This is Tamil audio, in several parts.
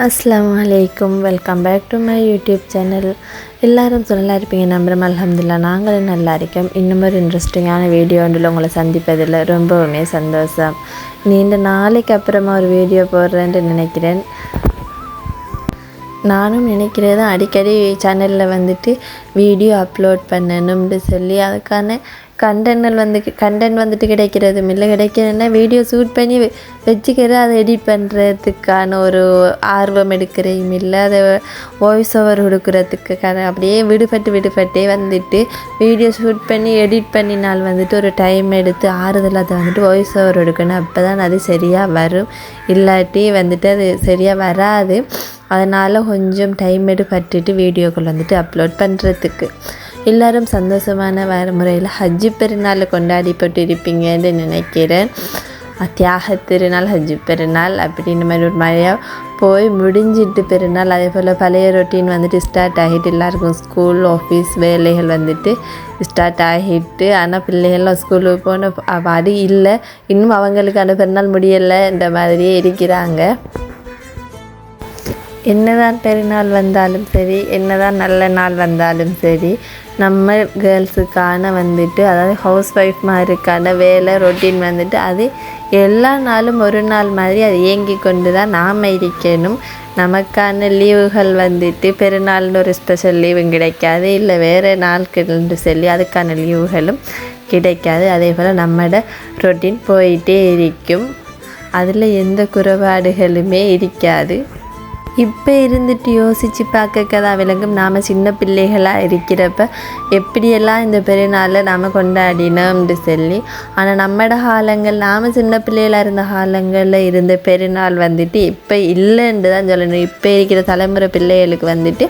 அஸ்லாம் வலைக்கும் welcome back to my YouTube channel எல்லோரும் நல்லா இருப்பீங்க நம்புகிறோம் அலமதுல்லா நாங்களும் நல்லா இருக்கோம். இன்னும் ஒரு இன்ட்ரெஸ்டிங்கான வீடியோ ஒன்றில் உங்களை சந்திப்பதில் ரொம்பவுமே சந்தோஷம். நீண்ட நாளைக்கு அப்புறமா ஒரு வீடியோ போடுறேன்ட்டு நினைக்கிறேன். நானும் நினைக்கிறது அடிக்கடி சேனலில் வந்துட்டு வீடியோ அப்லோட் பண்ணணும்னு சொல்லி அதுக்கான கண்டென்ட் வந்து கண்டென்ட் வந்துட்டு கிடைக்கிறதும் இல்லை கிடைக்கிறதுனா வீடியோ ஷூட் பண்ணி வச்சுக்கிற அதை எடிட் பண்ணுறதுக்கான ஒரு ஆர்வம் எடுக்கிறையும் இல்லை அதை வாய்ஸ் ஓவர் கொடுக்குறதுக்கு அப்படியே விடுபட்டு விடுபட்டே வந்துட்டு வீடியோ ஷூட் பண்ணி எடிட் பண்ணினால் வந்துட்டு ஒரு டைம் எடுத்து ஆறுதல் அதை வந்துட்டு வாய்ஸ் ஓவர் எடுக்கணும் அப்போ தான் அது சரியாக வரும். இல்லாட்டி வந்துட்டு அது சரியாக வராது. அதனால் கொஞ்சம் டைம் எடுப்பட்டுட்டு வீடியோக்கள் வந்துட்டு அப்லோட் பண்ணுறதுக்கு எல்லாரும் சந்தோஷமான வர முறையில் ஹஜ்ஜி பெருநாளை கொண்டாடிப்பட்டு இருப்பீங்கன்னு நினைக்கிறேன். தியாக திருநாள் ஹஜ்ஜி பெருநாள் அப்படின்ற மாதிரி ஒரு மழையாக போய் முடிஞ்சிட்டு பெருநாள் அதே போல் பழைய ரொட்டீன் வந்துட்டு ஸ்டார்ட் ஆகிட்டு எல்லாருக்கும் ஸ்கூல் ஆஃபீஸ் வேலைகள் வந்துட்டு ஸ்டார்ட் ஆகிட்டு ஆனால் பிள்ளைகள்லாம் ஸ்கூலுக்கு போன அது இல்லை. இன்னும் அவங்களுக்கு பெருநாள் முடியலை இந்த மாதிரியே இருக்கிறாங்க. என்னதான் பெருநாள் வந்தாலும் சரி என்னதான் நல்ல நாள் வந்தாலும் சரி நம்ம கேர்ள்ஸுக்கான வந்துட்டு அதாவது ஹவுஸ் ஒய்ஃப் மாதிரிக்கான வேலை ரொட்டீன் வந்துட்டு அது எல்லா நாளும் ஒரு நாள் மாதிரி அது இயங்கி கொண்டு தான் நாம் இருக்கணும். நமக்கான லீவுகள் வந்துட்டு பெருநாள்னு ஒரு ஸ்பெஷல் லீவும் கிடைக்காது. இல்லை வேறு நாட்கள்னு சொல்லி அதுக்கான லீவுகளும் கிடைக்காது. அதே போல் நம்மளோட ரொட்டீன் போயிட்டே இருக்கும். அதில் எந்த குறைபாடுகளுமே இருக்காது. இப்போ இருந்துட்டு யோசித்து பார்க்க தான் விளங்கும். நாம் சின்ன பிள்ளைகளாக இருக்கிறப்ப எப்படியெல்லாம் இந்த பெருநாளை நாம் கொண்டாடினோம்னு சொல்லி ஆனால் நம்மட காலங்கள் நாம் சின்ன பிள்ளைகளாக இருந்த காலங்களில் இருந்த பெருநாள் வந்துட்டு இப்போ இல்லைன்னு தான் சொல்லணும். இப்போ இருக்கிற தலைமுறை பிள்ளைகளுக்கு வந்துட்டு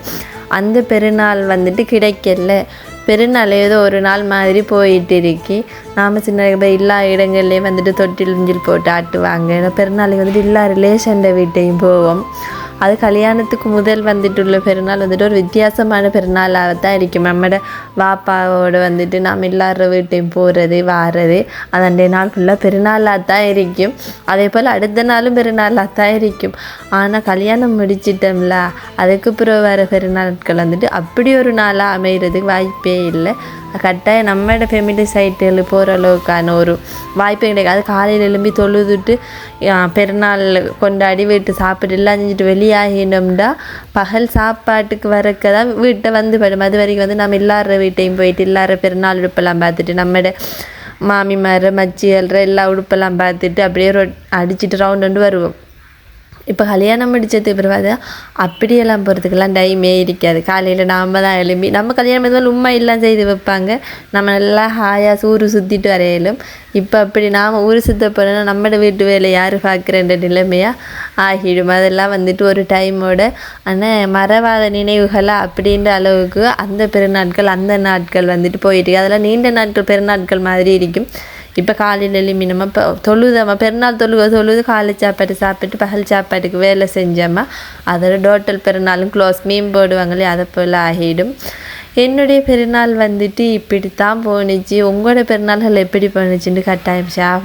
அந்த பெருநாள் வந்துட்டு கிடைக்கல. பெருநாள் ஏதோ ஒரு நாள் மாதிரி போயிட்டு இருக்கி. நாம் சின்ன எல்லா இடங்கள்லேயும் வந்துட்டு தொட்டில் இஞ்சில் போட்டு ஆட்டுவாங்க. பெருநாளைக்கு வந்துட்டு எல்லா ரிலேஷன் வீட்டையும் போவோம். அது கல்யாணத்துக்கு முதல் வந்துட்டுள்ள பெருநாள் வந்துட்டு ஒரு வித்தியாசமான பெருநாளாக தான் இருக்கும் நம்மட வாப்பாவோட வந்துட்டு நாம் எல்லார வீட்டையும் போகிறது வாரது அது அண்டே நாள் ஃபுல்லாக பெருநாளாக தான் இருக்கும் அதே போல் அடுத்த நாளும் பெருநாளாக தான் இருக்கும் ஆனால் கல்யாணம் முடிச்சிட்டோம்ல அதுக்கு பிறகு வர பெருநாட்கள் வந்துட்டு அப்படி ஒரு நாளாக அமைகிறதுக்கு வாய்ப்பே இல்லை கட்டாயம் நம்மளோட ஃபெமிலி சைட்டில் போகிற அளவுக்கான ஒரு வாய்ப்பு கிடைக்காது காலையில் எழும்பி தொழுதுட்டு பெருநாள் கொண்டாடி வீட்டு சாப்பிட்டு எல்லாம் செஞ்சுட்டு வெளியாகினோம்டா பகல் சாப்பாட்டுக்கு வரக்க தான் வீட்டை வந்து படும். அது வரைக்கும் வந்து நம்ம எல்லார வீட்டையும் போயிட்டு எல்லார பெருநாள் உடுப்பெல்லாம் பார்த்துட்டு நம்மளோட மாமிமார் மச்சியல்ற எல்லா உடுப்பெல்லாம் பார்த்துட்டு அப்படியே ரொ அடிச்சிட்டு ரவுண்ட் வந்து வருவோம். இப்போ கல்யாணம் முடித்தது பிறகு அப்படியெல்லாம் போகிறதுக்கெல்லாம் டைமே இருக்காது. காலையில் நாம் தான் எழும்பி நம்ம கல்யாணம் எதுவும் உண்மை எல்லாம் செய்து வைப்பாங்க. நம்ம நல்லா ஹாயாக சூறு சுற்றிட்டு வரையிலும். இப்போ அப்படி நாம் ஊர் சுத்த போனோம்னா நம்மளோட வீட்டு வேலை யார் பார்க்குறன்ற நிலைமையாக ஆகிடும். அதெல்லாம் வந்துட்டு ஒரு டைமோட ஆனால் மறவாத நினைவுகளாக அப்படின்ற அளவுக்கு அந்த பெருநாட்கள் அந்த நாட்கள் வந்துட்டு போயிட்டு அதெல்லாம் நீண்ட நாட்கள் பெருநாட்கள் மாதிரி இருக்கும். இப்போ காலையில் எழும்பி இப்போ தொழுதம்மா பெருநாள் தொழுக தொழுது காலை சாப்பாடு சாப்பிட்டு பகல் சாப்பாட்டுக்கு வேலை செஞ்சம்மா அதோட டோட்டல் பெருநாளும் க்ளோஸ் மீன் போடுவாங்களே அதை போல் ஆகிடும் என்னுடைய பெருநாள் வந்துட்டு இப்படி தான் போணுச்சு உங்களோட பெருநாள்கள் எப்படி போணுச்சுன்னு கட்டாயம் ஷேர்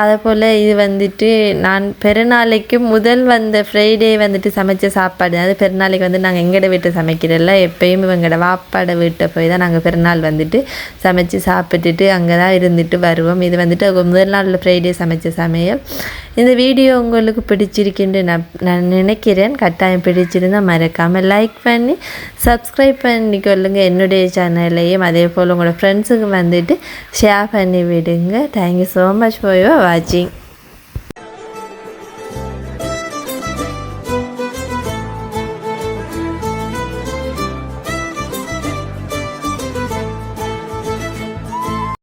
அதேபோல் இது வந்துட்டு நான் பெருநாளைக்கு முதல் வந்த ஃப்ரைடே வந்துட்டு சமைச்ச சாப்பாடு. அது பெருநாளைக்கு வந்து நாங்கள் எங்கட வீட்டை சமைக்கிறதில்ல எப்பயும் எங்களோட வாப்பாட வீட்டை போய் தான் நாங்கள் பெருநாள் வந்துட்டு சமைச்சு சாப்பிட்டுட்டு அங்கே தான் இருந்துட்டு வருவோம். இது வந்துட்டு முதல் நாளில் ஃப்ரைடே சமைச்ச சமையல். இந்த வீடியோ உங்களுக்கு பிடிச்சிருக்குன்னு நான் நான் நினைக்கிறேன். கட்டாயம் பிடிச்சிருந்தா மறக்காமல் லைக் பண்ணி சப்ஸ்கிரைப் பண்ணிக்கொள்ளுங்க. என்னுடைய சேனல்லையும் அதே போல் உங்களோட ஃப்ரெண்ட்ஸுக்கு வந்துட்டு ஷேர் பண்ணி விடுங்க thank you so much for your வாட்சிங்